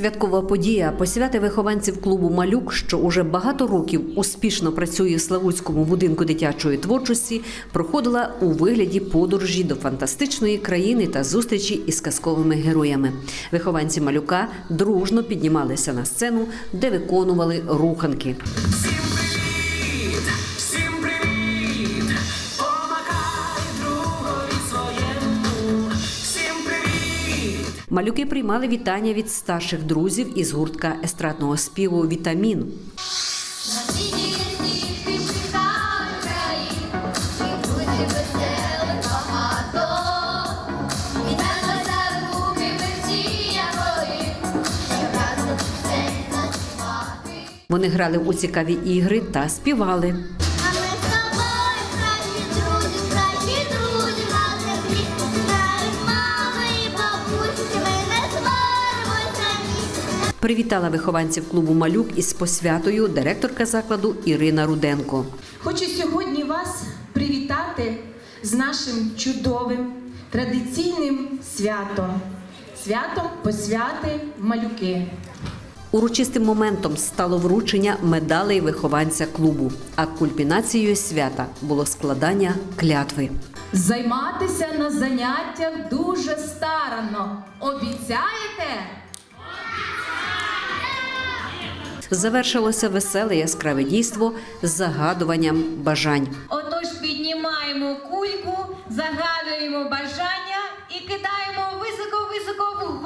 Святкова подія посвяти вихованців клубу Малюк, що уже багато років успішно працює в Славутському будинку дитячої творчості, проходила у вигляді подорожі до фантастичної країни та зустрічі із казковими героями. Вихованці малюка дружно піднімалися на сцену, де виконували руханки. Малюки приймали вітання від старших друзів із гуртка естрадного співу Вітамін. Вони грали у цікаві ігри та співали. Привітала вихованців клубу Малюк із посвятою директорка закладу Ірина Руденко. Хочу сьогодні вас привітати з нашим чудовим традиційним святом. Святом посвяти малюки. Урочистим моментом стало вручення медалей вихованця клубу, а кульмінацією свята було складання клятви. Займатися на заняттях дуже старанно. Обіцяєте? Завершилося веселе яскраве дійство з загадуванням бажань. Отож піднімаємо кульку, загадуємо бажання і кидаємо високо-високо